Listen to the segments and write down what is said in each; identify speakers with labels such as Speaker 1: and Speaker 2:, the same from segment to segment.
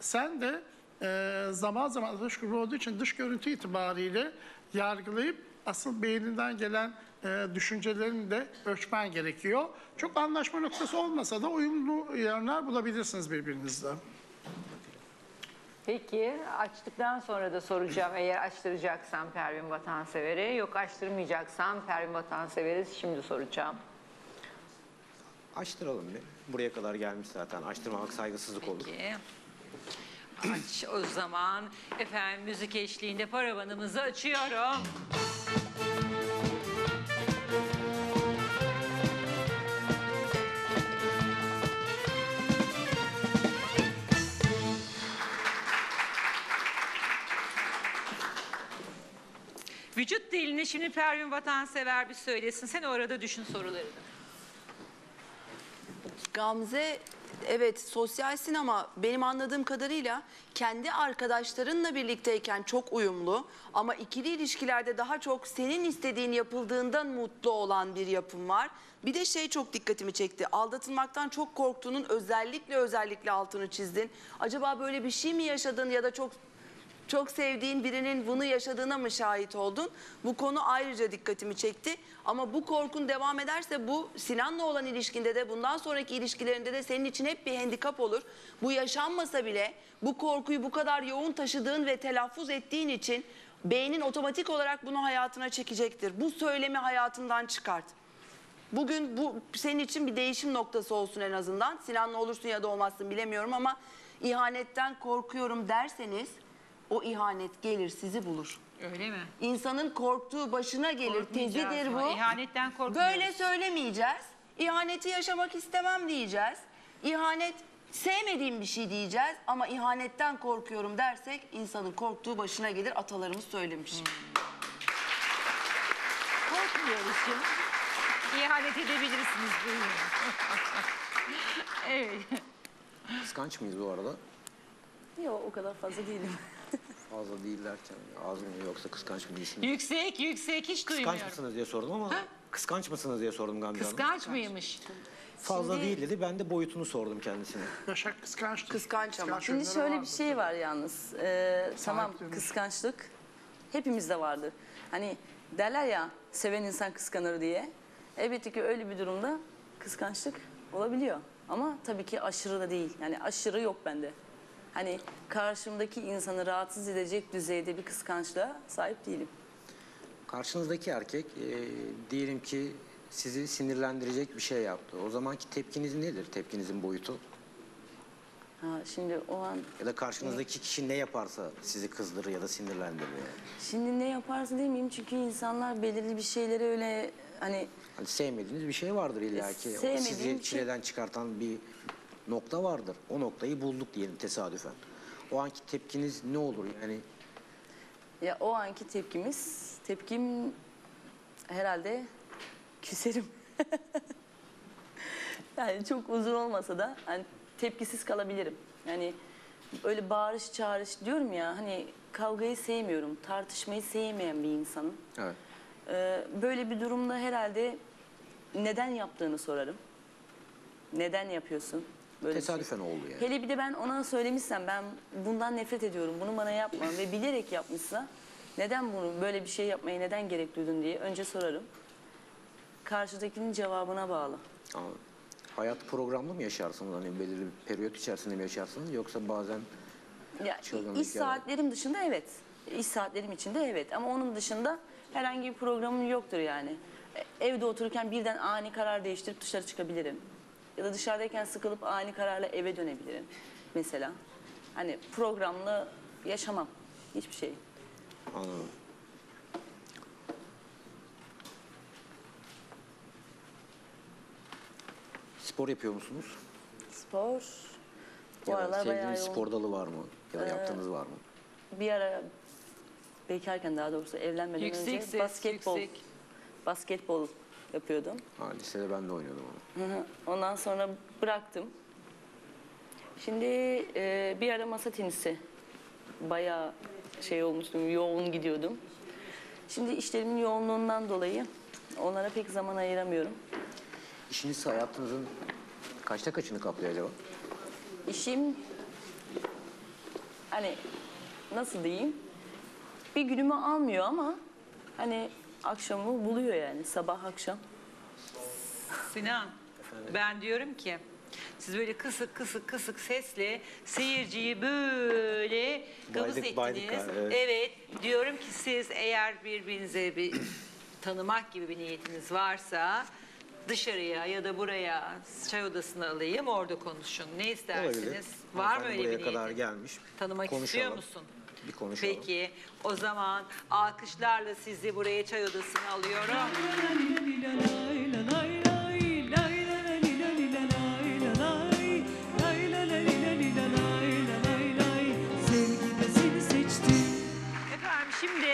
Speaker 1: sen de e, zaman zaman dış olduğu için dış görüntü itibariyle yargılayıp asıl beyninden gelen e, düşüncelerini de ölçmen gerekiyor. Çok anlaşma noktası olmasa da uyumlu yerler bulabilirsiniz birbirinizle.
Speaker 2: Peki açtıktan sonra da soracağım eğer açtıracaksam Pervin Vatansever'e. Yok açtırmayacaksam Pervin Vatansever'e şimdi soracağım.
Speaker 3: Açtıralım bir. Buraya kadar gelmiş zaten. Açtırmamak saygısızlık olur.
Speaker 2: Aç o zaman. Efendim müzik eşliğinde paravanımızı açıyorum. Vücut dilini şimdi Pervin Vatansever bir söylesin. Sen orada düşün sorularını.
Speaker 4: Gamze evet sosyalsin ama benim anladığım kadarıyla kendi arkadaşlarınla birlikteyken çok uyumlu ama ikili ilişkilerde daha çok senin istediğin yapıldığından mutlu olan bir yapım var. Bir de şey çok dikkatimi çekti. Aldatılmaktan çok korktuğunun özellikle özellikle altını çizdin. Acaba böyle bir şey mi yaşadın ya da çok çok sevdiğin birinin bunu yaşadığına mı şahit oldun? Bu konu ayrıca dikkatimi çekti. Ama bu korkun devam ederse bu Sinan'la olan ilişkinde de bundan sonraki ilişkilerinde de senin için hep bir handikap olur. Bu yaşanmasa bile bu korkuyu bu kadar yoğun taşıdığın ve telaffuz ettiğin için beynin otomatik olarak bunu hayatına çekecektir. Bu söylemi hayatından çıkart. Bugün bu senin için bir değişim noktası olsun en azından. Sinan'la olursun ya da olmazsın bilemiyorum ama ihanetten korkuyorum derseniz o ihanet gelir sizi bulur.
Speaker 2: Öyle mi?
Speaker 4: İnsanın korktuğu başına gelir
Speaker 2: Korkmayacağız
Speaker 4: tezidir
Speaker 2: mı?
Speaker 4: bu.
Speaker 2: İhanetten korkmuyoruz.
Speaker 4: Böyle söylemeyeceğiz. İhaneti yaşamak istemem diyeceğiz. İhanet sevmediğim bir şey diyeceğiz ama ihanetten korkuyorum dersek insanın korktuğu başına gelir atalarımız söylemiş.
Speaker 2: Hmm. Korkmuyoruz canım. İhanet edebilirsiniz buyurun. evet.
Speaker 3: Kıskanç mıyız bu arada?
Speaker 4: Yok o kadar fazla değilim.
Speaker 3: Fazla değil derken az mı yoksa kıskanç mı değilsiniz?
Speaker 2: Yüksek yüksek hiç
Speaker 3: Kıskanç
Speaker 2: duymuyorum.
Speaker 3: mısınız diye sordum ama kıskanç mısınız diye sordum Gamze Hanım.
Speaker 2: Kıskanç mıymış?
Speaker 3: Fazla
Speaker 4: Şimdi-
Speaker 3: değil dedi. Ben de boyutunu sordum kendisine.
Speaker 1: Başak kıskanç.
Speaker 4: Kıskanç ama.
Speaker 5: Şimdi
Speaker 1: yönleri
Speaker 5: şöyle bir
Speaker 1: vardır.
Speaker 5: şey var yalnız. Ee, tamam
Speaker 1: Sahiplenir.
Speaker 5: kıskançlık hepimizde vardır. Hani derler ya seven insan kıskanır diye. Elbette ki öyle bir durumda kıskançlık olabiliyor. Ama tabii ki aşırı da değil. Yani aşırı yok bende. Hani karşımdaki insanı rahatsız edecek düzeyde bir kıskançlığa sahip değilim.
Speaker 3: Karşınızdaki erkek e, diyelim ki sizi sinirlendirecek bir şey yaptı. O zamanki tepkiniz nedir? Tepkinizin boyutu?
Speaker 5: Ha, şimdi o an
Speaker 3: Ya da karşınızdaki kişi ne yaparsa sizi kızdırır ya da sinirlendirir. Yani.
Speaker 5: şimdi ne yaparsın demeyeyim çünkü insanlar belirli bir şeyleri öyle hani
Speaker 3: Hani sevmediğiniz bir şey vardır illa ki.
Speaker 5: Sevmediğim
Speaker 3: sizi çileden çıkartan bir nokta vardır. O noktayı bulduk diyelim tesadüfen. O anki tepkiniz ne olur? Yani
Speaker 5: Ya o anki tepkimiz, tepkim herhalde küserim. yani çok uzun olmasa da hani tepkisiz kalabilirim. Yani öyle bağırış çağırış diyorum ya hani kavgayı sevmiyorum, tartışmayı sevmeyen bir insanım.
Speaker 3: evet.
Speaker 5: Ee, böyle bir durumda herhalde neden yaptığını sorarım. Neden yapıyorsun? Böyle bir şey.
Speaker 3: Tesadüfen oldu yani.
Speaker 5: Hele bir de ben ona söylemişsem ben bundan nefret ediyorum, bunu bana yapma ve bilerek yapmışsa neden bunu böyle bir şey yapmaya neden gerek duydun diye önce sorarım. Karşıdakinin cevabına bağlı.
Speaker 3: Ama hayat programlı mı yaşarsınız? Hani belirli bir periyot içerisinde mi yaşarsınız? Yoksa bazen
Speaker 5: Ya,
Speaker 3: Çılgınlık
Speaker 5: iş
Speaker 3: ya
Speaker 5: saatlerim dışında evet. İş saatlerim içinde evet ama onun dışında herhangi bir programım yoktur yani. E, Evde otururken birden ani karar değiştirip dışarı çıkabilirim. Ya da dışarıdayken sıkılıp ani kararla eve dönebilirim mesela. Hani programlı yaşamam hiçbir şey.
Speaker 3: anladım. Spor yapıyor musunuz?
Speaker 5: Spor bu
Speaker 3: ya da
Speaker 5: aralar bayağı
Speaker 3: sevdiğiniz
Speaker 5: yoğun.
Speaker 3: spor dalı var mı? Ya da yaptığınız var mı?
Speaker 5: Bir ara bekarken daha doğrusu evlenmeden
Speaker 2: Yüksek
Speaker 5: önce
Speaker 2: ses,
Speaker 5: basketbol
Speaker 2: yüksek.
Speaker 5: basketbol yapıyordum.
Speaker 3: Ha, lisede ben de oynuyordum onu.
Speaker 5: Hı hı. Ondan sonra bıraktım. Şimdi e, bir ara masa tenisi bayağı şey olmuştum, yoğun gidiyordum. Şimdi işlerimin yoğunluğundan dolayı onlara pek zaman ayıramıyorum.
Speaker 3: İşiniz hayatınızın kaçta kaçını kaplıyor acaba?
Speaker 5: İşim hani nasıl diyeyim? Bir günümü almıyor ama hani akşamı buluyor yani sabah akşam.
Speaker 2: Sinan, ben diyorum ki siz böyle kısık kısık kısık sesle seyirciyi böyle gavuz
Speaker 3: Baydık, baydık
Speaker 2: ettiniz.
Speaker 3: galiba, evet.
Speaker 2: evet, diyorum ki siz eğer birbirinize bir tanımak gibi bir niyetiniz varsa dışarıya ya da buraya çay odasına alayım orada konuşun. Ne istersiniz?
Speaker 3: Olabilir.
Speaker 2: Var mı
Speaker 3: Hanımefendi
Speaker 2: öyle bir
Speaker 3: buraya kadar
Speaker 2: niyetin?
Speaker 3: gelmiş.
Speaker 2: Tanımak
Speaker 3: Konuşalım.
Speaker 2: istiyor musun?
Speaker 3: Bir konuşalım.
Speaker 2: Peki o zaman alkışlarla sizi buraya çay odasına alıyorum. Efendim şimdi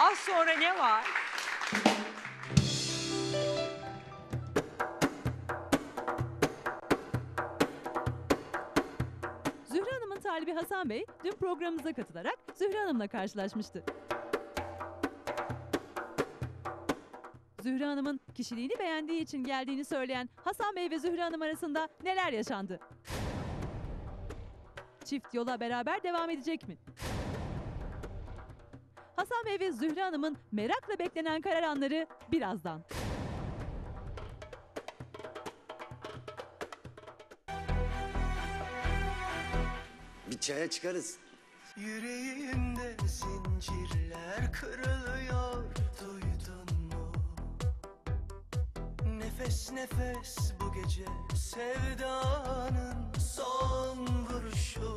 Speaker 2: az sonra ne var?
Speaker 6: Talibi Hasan Bey dün programımıza katılarak Zühre Hanım'la karşılaşmıştı. Zühre Hanım'ın kişiliğini beğendiği için geldiğini söyleyen Hasan Bey ve Zühre Hanım arasında neler yaşandı? Çift yola beraber devam edecek mi? Hasan Bey ve Zühre Hanım'ın merakla beklenen karar anları birazdan.
Speaker 7: Bir çaya çıkarız.
Speaker 8: Yüreğimde zincirler kırılıyor Duydun mu? Nefes nefes bu gece Sevdanın son vuruşu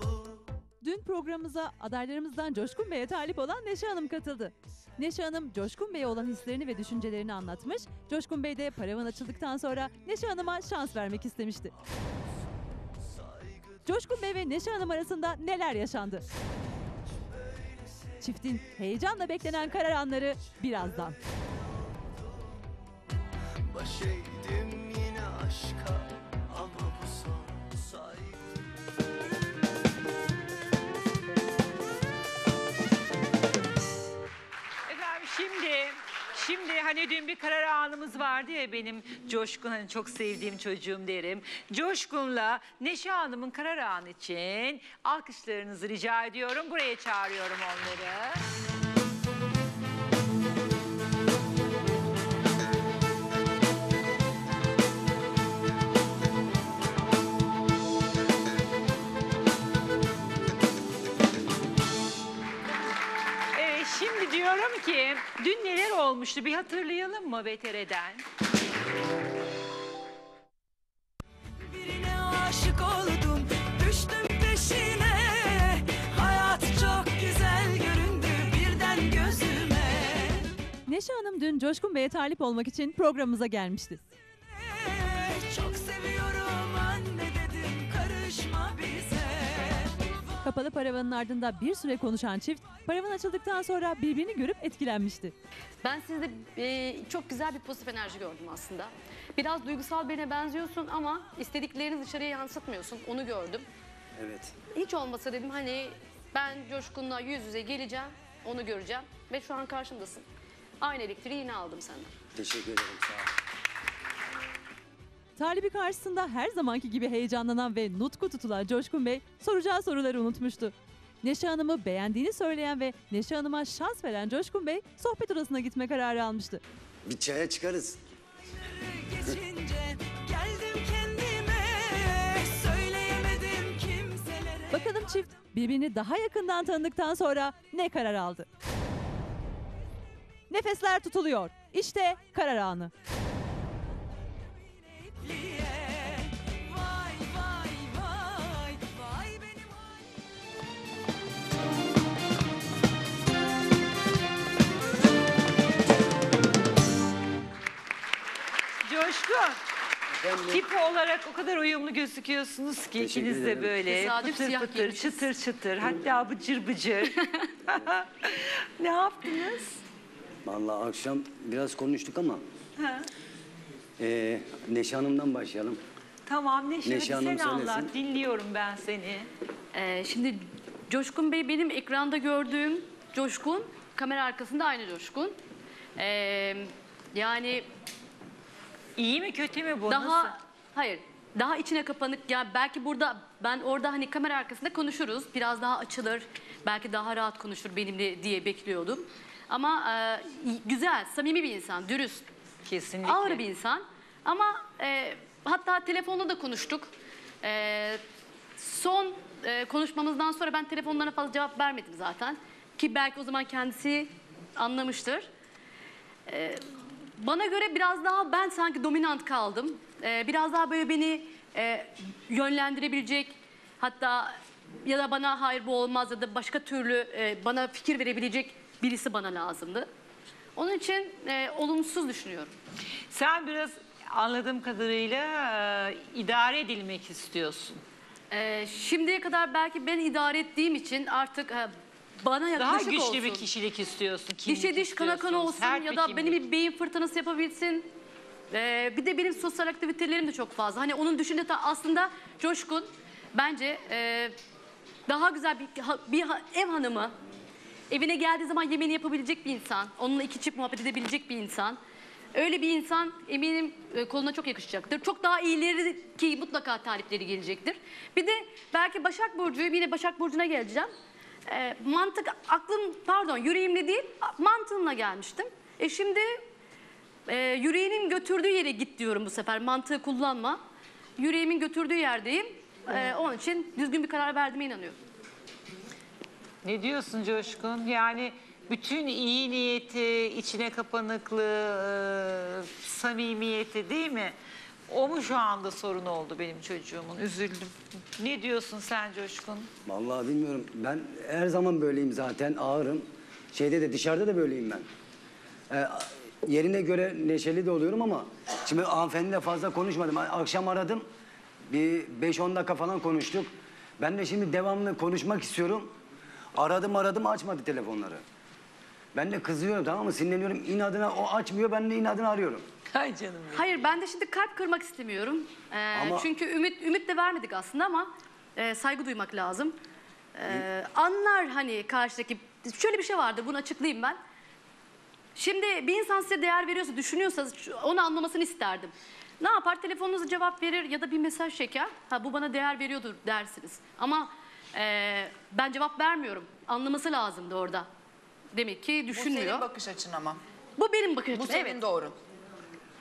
Speaker 6: Dün programımıza adaylarımızdan Coşkun Bey'e talip olan Neşe Hanım katıldı. Neşe Hanım Coşkun Bey'e olan hislerini ve düşüncelerini anlatmış. Coşkun Bey de paravan açıldıktan sonra Neşe Hanım'a şans vermek istemişti. Coşkun Bey ve Neşe Hanım arasında neler yaşandı? Çiftin heyecanla beklenen karar anları birazdan.
Speaker 8: Baş eğdim yine aşka
Speaker 2: hani dün bir karar anımız vardı ya benim Coşkun hani çok sevdiğim çocuğum derim. Coşkun'la Neşe Hanım'ın karar anı için alkışlarınızı rica ediyorum. Buraya çağırıyorum onları. Olmuştu bir hatırlayalım mı VTR'den?
Speaker 8: Birine aşık oldum, düştüm peşine Hayat çok güzel göründü birden gözüme
Speaker 6: Neşe Hanım dün Coşkun Bey'e talip olmak için programımıza gelmişti.
Speaker 8: Çok seviyorum anne
Speaker 6: Kapalı paravanın ardında bir süre konuşan çift, paravan açıldıktan sonra birbirini görüp etkilenmişti.
Speaker 9: Ben sizde e, çok güzel bir pozitif enerji gördüm aslında. Biraz duygusal birine benziyorsun ama istediklerini dışarıya yansıtmıyorsun. Onu gördüm.
Speaker 7: Evet.
Speaker 9: Hiç olmasa dedim hani ben Coşkun'la yüz yüze geleceğim, onu göreceğim ve şu an karşımdasın. Aynı elektriği yine aldım senden.
Speaker 7: Teşekkür ederim. Sağ ol.
Speaker 6: Talibi karşısında her zamanki gibi heyecanlanan ve nutku tutulan Coşkun Bey soracağı soruları unutmuştu. Neşe Hanım'ı beğendiğini söyleyen ve Neşe Hanım'a şans veren Coşkun Bey sohbet odasına gitme kararı almıştı.
Speaker 7: Bir çaya çıkarız.
Speaker 8: Geçince geldim kendime Söyleyemedim kimselere
Speaker 6: Bakalım çift birbirini daha yakından tanıdıktan sonra ne karar aldı? Nefesler tutuluyor. İşte karar anı.
Speaker 2: Coşkun. Tip olarak o kadar uyumlu gözüküyorsunuz ki
Speaker 7: Teşekkür
Speaker 2: ikiniz de
Speaker 7: ederim.
Speaker 2: böyle
Speaker 9: Tesadüf
Speaker 2: pıtır
Speaker 9: siyah
Speaker 2: pıtır,
Speaker 9: giymişiz.
Speaker 2: çıtır çıtır, hatta bıcır bıcır. ne yaptınız?
Speaker 7: Vallahi akşam biraz konuştuk ama. Ee, Neşe Hanım'dan başlayalım.
Speaker 2: Tamam Neşe,
Speaker 7: Neşe
Speaker 2: hadi sen
Speaker 7: Hanım
Speaker 2: anlat.
Speaker 7: söylesin.
Speaker 2: Dinliyorum ben seni.
Speaker 9: Ee, şimdi Coşkun Bey benim ekranda gördüğüm Coşkun, kamera arkasında aynı Coşkun. Ee, yani
Speaker 2: İyi mi kötü mü bu?
Speaker 9: daha
Speaker 2: Nasıl?
Speaker 9: hayır daha içine kapanık ya belki burada ben orada hani kamera arkasında konuşuruz. Biraz daha açılır. Belki daha rahat konuşur benimle diye bekliyordum. Ama e, güzel, samimi bir insan, dürüst.
Speaker 2: Kesinlikle.
Speaker 9: Ağır bir insan. Ama e, hatta telefonda da konuştuk. E, son e, konuşmamızdan sonra ben telefonlarına fazla cevap vermedim zaten. Ki belki o zaman kendisi anlamıştır. E, bana göre biraz daha ben sanki dominant kaldım. E, biraz daha böyle beni e, yönlendirebilecek hatta ya da bana hayır bu olmaz ya da başka türlü e, bana fikir verebilecek birisi bana lazımdı. Onun için e, olumsuz düşünüyorum.
Speaker 2: Sen biraz anladığım kadarıyla e, idare edilmek istiyorsun.
Speaker 9: Ee, şimdiye kadar belki ben idare ettiğim için artık e, bana
Speaker 2: Daha
Speaker 9: yaklaşık
Speaker 2: güçlü
Speaker 9: olsun.
Speaker 2: bir kişilik istiyorsun. kimlik
Speaker 9: Dişe diş kana kana
Speaker 2: istiyorsun,
Speaker 9: olsun
Speaker 2: sert
Speaker 9: ya
Speaker 2: bir
Speaker 9: da
Speaker 2: kimlik.
Speaker 9: benim bir beyin fırtınası yapabilsin. Ee, bir de benim sosyal aktivitelerim de çok fazla. Hani onun düşünce ta- aslında Coşkun bence e, daha güzel bir, ha- bir ha- ev hanımı, evine geldiği zaman yemeğini yapabilecek bir insan, onunla iki çift muhabbet edebilecek bir insan. Öyle bir insan eminim e, koluna çok yakışacaktır. Çok daha iyileri ki mutlaka talipleri gelecektir. Bir de belki Başak Burcu'yu yine Başak Burcu'na geleceğim. E, mantık, aklım pardon yüreğimle değil mantığımla gelmiştim. E şimdi e, yüreğinin götürdüğü yere git diyorum bu sefer. Mantığı kullanma. Yüreğimin götürdüğü yerdeyim. E, onun için düzgün bir karar verdiğime inanıyorum.
Speaker 2: Ne diyorsun Coşkun? Yani bütün iyi niyeti, içine kapanıklığı, e, samimiyeti değil mi? O mu şu anda sorun oldu benim çocuğumun? Üzüldüm. Ne diyorsun sen Coşkun?
Speaker 7: Vallahi bilmiyorum. Ben her zaman böyleyim zaten. Ağırım. Şeyde de dışarıda da böyleyim ben. Ee, yerine göre neşeli de oluyorum ama şimdi hanımefendiyle fazla konuşmadım. Akşam aradım. Bir 5-10 dakika falan konuştuk. Ben de şimdi devamlı konuşmak istiyorum. Aradım aradım açmadı telefonları. Ben de kızıyorum tamam mı? Sinirleniyorum. İnadına o açmıyor. Ben de inadına arıyorum.
Speaker 2: Ay canım benim.
Speaker 9: Hayır ben de şimdi kalp kırmak istemiyorum. Ee,
Speaker 7: Ama-
Speaker 9: Çünkü ümit ümit de vermedik aslında ama e, saygı duymak lazım. Ee, anlar hani karşıdaki şöyle bir şey vardı bunu açıklayayım ben. Şimdi bir insan size değer veriyorsa, düşünüyorsa şu- onu anlamasını isterdim. Ne yapar? Telefonunuza cevap verir ya da bir mesaj çeker. Ha bu bana değer veriyordur dersiniz. Ama e, ben cevap vermiyorum. Anlaması lazımdı orada. Demek ki
Speaker 10: Bu
Speaker 9: düşünmüyor.
Speaker 10: senin bakış açın ama.
Speaker 9: Bu benim bakış
Speaker 10: Bu
Speaker 9: açım.
Speaker 10: senin
Speaker 9: Evet.
Speaker 10: doğrun.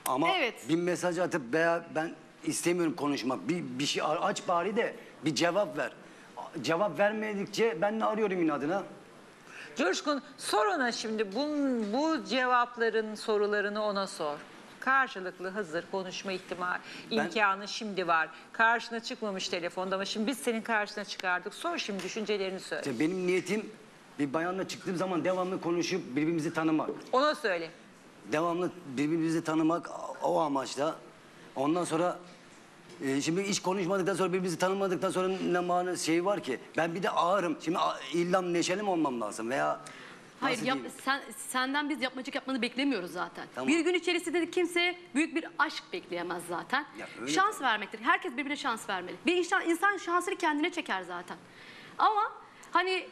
Speaker 7: Ama
Speaker 9: Evet.
Speaker 7: bir mesaj atıp veya ben istemiyorum konuşmak. Bir, bir şey aç bari de bir cevap ver. Cevap vermedikçe ben de arıyorum inadına.
Speaker 2: Coşkun sor ona şimdi bu, bu cevapların sorularını ona sor. Karşılıklı hazır konuşma ihtimali, imkanı şimdi var. Karşına çıkmamış telefonda ama şimdi biz senin karşına çıkardık. Sor şimdi düşüncelerini söyle.
Speaker 7: İşte benim niyetim bir bayanla çıktığım zaman devamlı konuşup birbirimizi tanımak.
Speaker 2: Ona söyle.
Speaker 7: Devamlı birbirimizi tanımak o amaçla. Ondan sonra e, şimdi hiç konuşmadıktan sonra birbirimizi tanımadıktan sonra ne mana şey var ki? Ben bir de ağırım. Şimdi a- illa neşeli mi olmam lazım veya
Speaker 9: Hayır
Speaker 7: nasıl
Speaker 9: yap,
Speaker 7: diyeyim?
Speaker 9: sen, senden biz yapmacık yapmanı beklemiyoruz zaten.
Speaker 7: Tamam.
Speaker 9: Bir gün içerisinde de kimse büyük bir aşk bekleyemez zaten.
Speaker 7: Ya öyle
Speaker 9: şans vermektir. Herkes birbirine şans vermeli. Bir insan, insan şansını kendine çeker zaten. Ama hani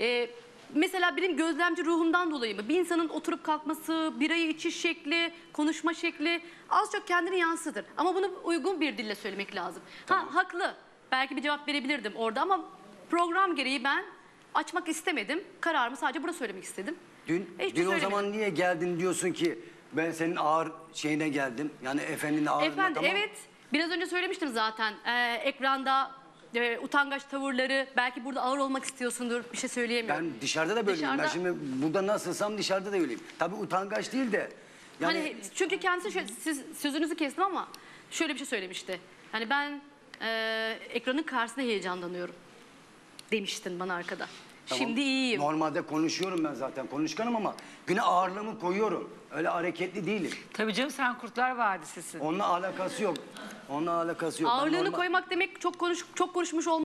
Speaker 9: e, mesela benim gözlemci ruhumdan dolayı mı? Bir insanın oturup kalkması, birayı içiş şekli, konuşma şekli az çok kendini yansıtır. Ama bunu uygun bir dille söylemek lazım. Ha haklı. Belki bir cevap verebilirdim orada ama program gereği ben açmak istemedim. Kararımı sadece burada söylemek istedim.
Speaker 7: Dün,
Speaker 9: Hiçbir
Speaker 7: dün o
Speaker 9: söylemedim.
Speaker 7: zaman niye geldin diyorsun ki ben senin ağır şeyine geldim. Yani efendinin ağırlığına
Speaker 9: Efendim
Speaker 7: tamam.
Speaker 9: evet biraz önce söylemiştim zaten. Ee, ekranda e, utangaç tavırları belki burada ağır olmak istiyorsundur bir şey söyleyemiyorum.
Speaker 7: Ben dışarıda da böyleyim. Ben
Speaker 9: Dışarıda-
Speaker 7: şimdi burada nasılsam dışarıda da öyleyim. Tabii utangaç değil de. Yani
Speaker 9: Hani çünkü kendisi şöyle, siz sözünüzü kestim ama şöyle bir şey söylemişti. Hani ben e, ekranın karşısında heyecanlanıyorum demiştin bana arkada.
Speaker 7: Tamam,
Speaker 9: Şimdi iyiyim.
Speaker 7: Normalde konuşuyorum ben zaten. Konuşkanım ama güne ağırlığımı koyuyorum. Öyle hareketli değilim.
Speaker 2: Tabii canım sen Kurtlar Vadisi'sin.
Speaker 7: Onunla alakası yok. Onunla alakası yok. Ben
Speaker 9: Ağırlığını
Speaker 7: normal-
Speaker 9: koymak demek çok konuş çok konuşmuş olmak